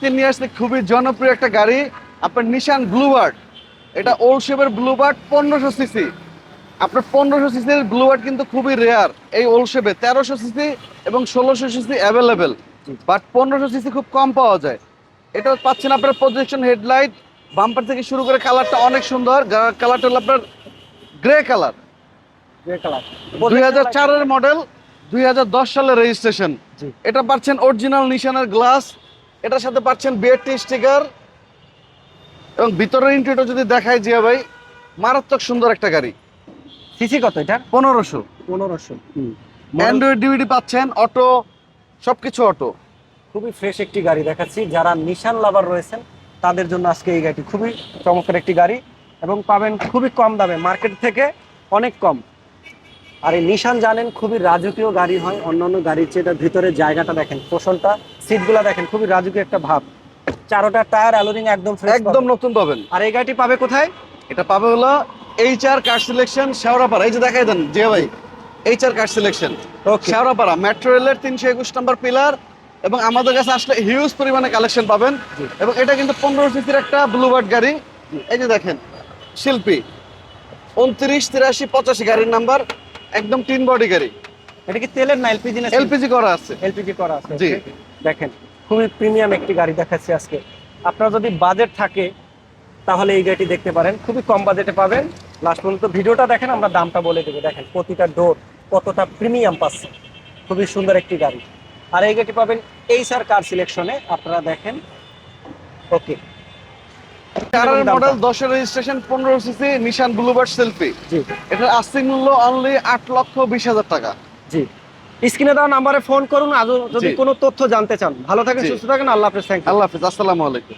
আজকে নিয়ে আসছে খুবই জনপ্রিয় একটা গাড়ি আপনার নিশান ব্লুবার্ড এটা ওল্ড শেপের ব্লুবার্ড পনেরোশো সিসি আপনার পনেরোশো সিসির ব্লুবার্ড কিন্তু খুবই রেয়ার এই ওল্ড শেপে তেরোশো সিসি এবং ষোলোশো সিসি অ্যাভেলেবেল বাট পনেরোশো সিসি খুব কম পাওয়া যায়। এটা পাচ্ছেন আপনার প্রজেকশন হেডলাইট বাম্পার থেকে শুরু করে কালারটা অনেক সুন্দর। কালারটা হলো আপনার গ্রে কালার দুই হাজার চারের মডেল দুই হাজার দশ সালের রেজিস্ট্রেশন এটা পাচ্ছেন অরিজিনাল নিশানের গ্লাস এটার সাথে পাচ্ছেন বিআরটি স্টিকার। এবং ভিতরের ইন্টেরিয়র যদি দেখায় জিয়া ভাই মারাত্মক সুন্দর একটা গাড়ি। সিসি কত এটা? পনেরোশো। পনেরোশো অ্যান্ড্রয়েড ডিভিডি পাচ্ছেন অটো সবকিছু অটো খুবই ফ্রেশ একটি গাড়ি দেখাচ্ছি। যারা নিশান লাভার রয়েছেন তাদের জন্য আজকে এই গাড়িটি খুবই চমৎকার একটি গাড়ি। এবং পাবেন খুবই কম দামে মার্কেট থেকে অনেক কম। আর এই নিশান জানেন খুবই রাজকীয় গাড়ি হয় অন্যান্য গাড়ির চেয়ে ভিতরে জায়গাটা দেখেন পোষণটা সিটগুলা দেখেন খুবই রাজকীয় একটা ভাব। চারোটা টায়ার অ্যালোরিং একদম একদম নতুন পাবেন। আর এই গাড়িটি পাবে কোথায়? এটা পাবে হলো H R car selection Shewrapara. এই যে দেখাই দেন জিয়া ভাই H R car selection okay Shewrapara metro রেলের তিনশো একুশ নম্বর পিলার এবং আমাদের কাছে আসলে হিউজ পরিমাণে কালেকশন পাবেন। এবং এটা কিন্তু পনেরো সিসির একটা ব্লুবার্ড গাড়ি। এই যে দেখেন শিল্পী উনত্রিশ তিরাশি পঁচাশি গাড়ির নাম্বার একদম তিন বডি গাড়ি। এটা কি তেলের না এলপিজি না এলপিজি করা আছে। এলপিজি করা আছে জি। দেখেন খুবই প্রিমিয়াম একটি গাড়ি দেখাচ্ছি আজকে। আপনার যদি বাজেট থাকে তাহলে এই গাড়িটি দেখতে পারেন। খুবই কম বাজেটে পাবেন। লাস্ট পর্যন্ত ভিডিওটা দেখেন আমরা দামটা বলে দেবো। দেখেন প্রতিটা ডোর কতটা প্রিমিয়াম পাচ্ছে। খুবই সুন্দর একটি গাড়ি। আর এই গাড়িটি পাবেন এই স্যার কার সিলেকশনে আপনারা দেখেন ওকে। কারের? মডেল দশের রেজিস্ট্রেশন পনেরো সিসি নিশান ব্লুবার্ড সেলফি এটার আস্তিক মূল্য অনলি আট লক্ষ বিশ হাজার টাকা। জি। স্ক্রিনে দেওয়া নাম্বারে ফোন করুন। আর যদি। কোনো তথ্য জানতে চান ভালো থাকেন সুস্থ থাকেন। আল্লাহ হাফেজ থ্যাংক আল্লাহ হাফিজ আসসালামু আলাইকুম।